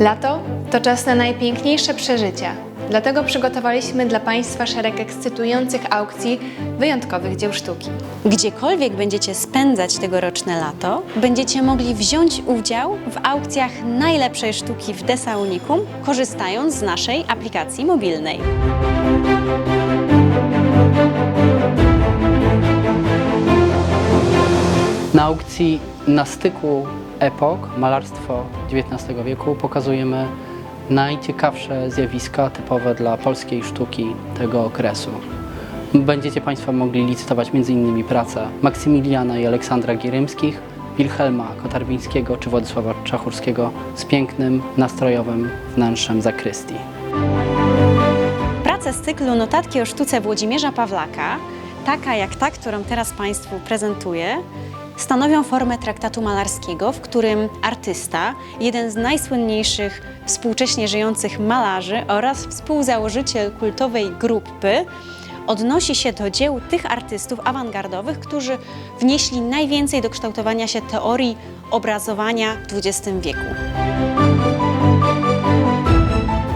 Lato to czas na najpiękniejsze przeżycia. Dlatego przygotowaliśmy dla Państwa szereg ekscytujących aukcji wyjątkowych dzieł sztuki. Gdziekolwiek będziecie spędzać tegoroczne lato, będziecie mogli wziąć udział w aukcjach najlepszej sztuki w Desa Unicum, korzystając z naszej aplikacji mobilnej. Na aukcji na styku epok, malarstwo XIX wieku, pokazujemy najciekawsze zjawiska typowe dla polskiej sztuki tego okresu. Będziecie Państwo mogli licytować m.in. prace Maksymiliana i Aleksandra Gierymskich, Wilhelma Kotarbińskiego czy Władysława Czachurskiego z pięknym, nastrojowym wnętrzem zakrystii. Prace z cyklu Notatki o sztuce Włodzimierza Pawlaka, taka jak ta, którą teraz Państwu prezentuję, stanowią formę traktatu malarskiego, w którym artysta, jeden z najsłynniejszych współcześnie żyjących malarzy oraz współzałożyciel kultowej grupy, odnosi się do dzieł tych artystów awangardowych, którzy wnieśli najwięcej do kształtowania się teorii obrazowania w XX wieku.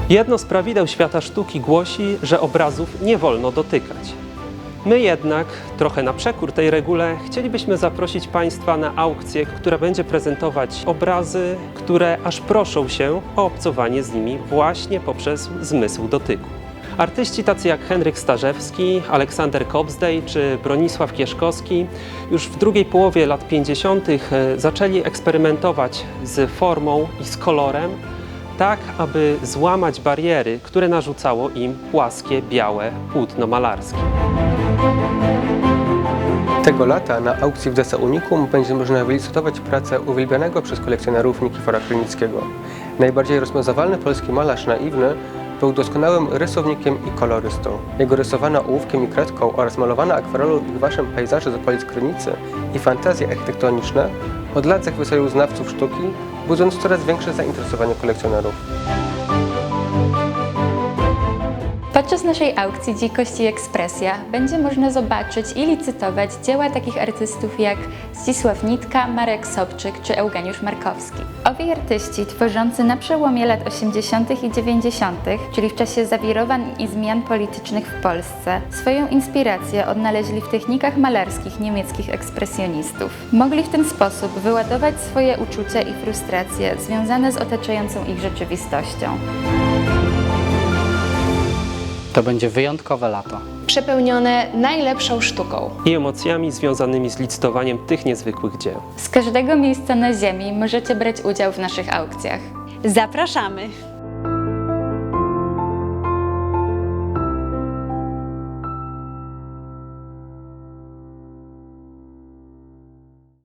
Jedno z prawideł świata sztuki głosi, że obrazów nie wolno dotykać. My jednak, trochę na przekór tej regule, chcielibyśmy zaprosić Państwa na aukcję, która będzie prezentować obrazy, które aż proszą się o obcowanie z nimi właśnie poprzez zmysł dotyku. Artyści tacy jak Henryk Starzewski, Aleksander Kobzdej czy Bronisław Kieszkowski już w drugiej połowie lat 50. zaczęli eksperymentować z formą i z kolorem, tak aby złamać bariery, które narzucało im płaskie, białe płótno malarskie. Tego lata na aukcji w Desa Unicum będzie można wylicytować pracę uwielbianego przez kolekcjonerów Nikifora Krynickiego. Najbardziej rozpoznawalny polski malarz naiwny był doskonałym rysownikiem i kolorystą. Jego rysowana ołówkiem i kredką oraz malowana akwarelą i gwaszem pejzaże z okolic Krynicy i fantazje architektoniczne od lat zachwycają znawców sztuki, budząc coraz większe zainteresowanie kolekcjonerów. Podczas naszej aukcji Dzikość i Ekspresja będzie można zobaczyć i licytować dzieła takich artystów jak Zdzisław Nitka, Marek Sobczyk czy Eugeniusz Markowski. Owi artyści tworzący na przełomie lat 80. i 90., czyli w czasie zawirowań i zmian politycznych w Polsce, swoją inspirację odnaleźli w technikach malarskich niemieckich ekspresjonistów. Mogli w ten sposób wyładować swoje uczucia i frustracje związane z otaczającą ich rzeczywistością. To będzie wyjątkowe lato. Przepełnione najlepszą sztuką. I emocjami związanymi z licytowaniem tych niezwykłych dzieł. Z każdego miejsca na Ziemi możecie brać udział w naszych aukcjach. Zapraszamy!